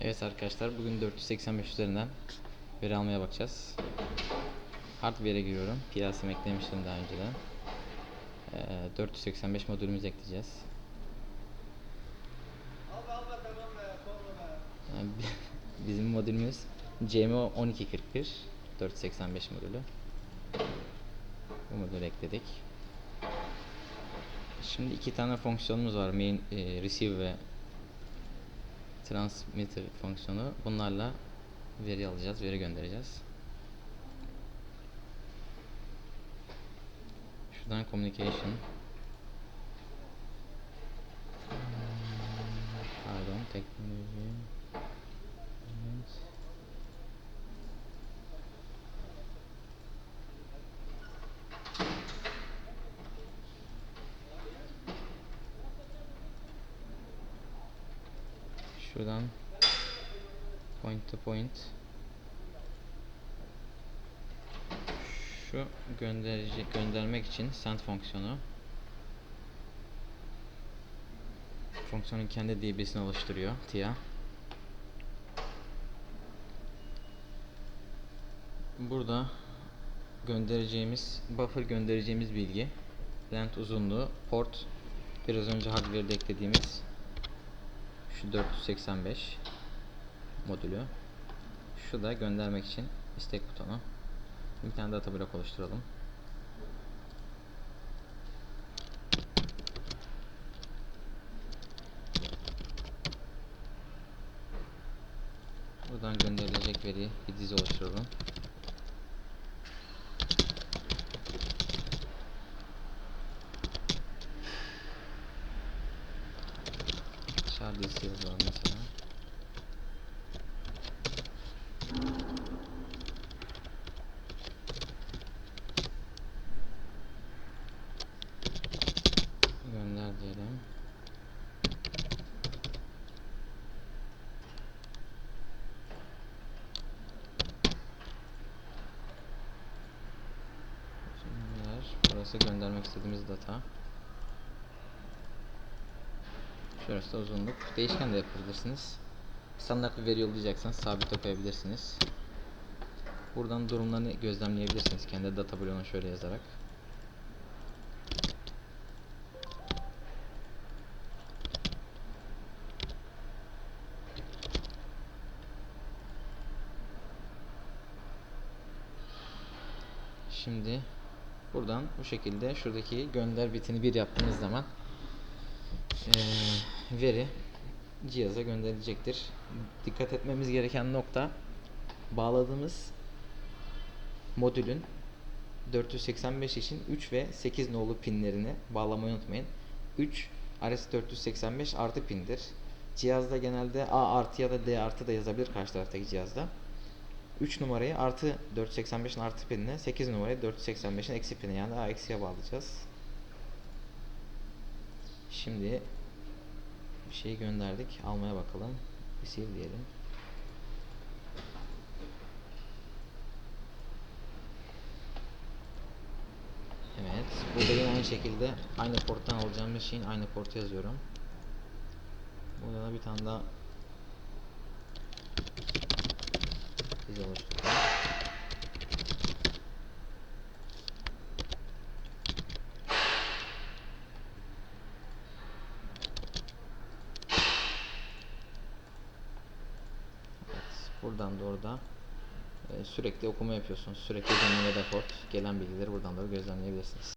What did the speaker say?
Evet arkadaşlar bugün 485 üzerinden veri almaya bakacağız. Hardware'e giriyorum. PLC'm eklemiştim daha önceden. Ee, 485 modülümüzü ekleyeceğiz. Yani bi- Bizim modülümüz CMO 1241 485 modülü. Bu modülü ekledik. Şimdi iki tane fonksiyonumuz var. Main, e, receive ve transmitter fonksiyonu. Bunlarla veri alacağız, veri göndereceğiz. Şuradan communication. Pardon, teknoloji. Evet. Şuradan. Point to point. Şu gönderici göndermek için send fonksiyonu. Fonksiyonun kendi DB'sini oluşturuyor TIA. Burada göndereceğimiz buffer göndereceğimiz bilgi. Length uzunluğu port biraz önce hardware'de eklediğimiz şu 485 modülü. Şu da göndermek için istek butonu. Bir tane data blok oluşturalım. Buradan gönderilecek veri bir dizi oluşturalım. Dizisi yazalım mesela. Gönder diyelim. Burası göndermek istediğimiz data. Şurası uzunluk. Değişken de yapabilirsiniz. Standart bir veri yollayacaksanız sabit de. Buradan durumlarını gözlemleyebilirsiniz. Kendi data bloğunu şöyle yazarak. Şimdi buradan bu şekilde şuradaki gönder bitini bir yaptığınız zaman eee, veri cihaza gönderilecektir. Dikkat etmemiz gereken nokta bağladığımız modülün 485 için 3 ve 8 nolu pinlerini bağlamayı unutmayın. 3 RS485 artı pindir. Cihazda genelde A artı ya da D artı da yazabilir karşı taraftaki cihazda. 3 numarayı artı 485'in artı pinine, 8 numarayı 485'in eksi pinine yani A eksiye bağlayacağız. Şimdi bir şey gönderdik. Almaya bakalım. Receive diyelim. Evet. Burada yine aynı şekilde aynı porttan alacağım bir şeyin aynı portu yazıyorum. Burada da bir tane daha dizi oluşturdum. Evet, buradan da e, sürekli okuma yapıyorsunuz. Sürekli dinleme deport gelen bilgileri buradan doğru gözlemleyebilirsiniz.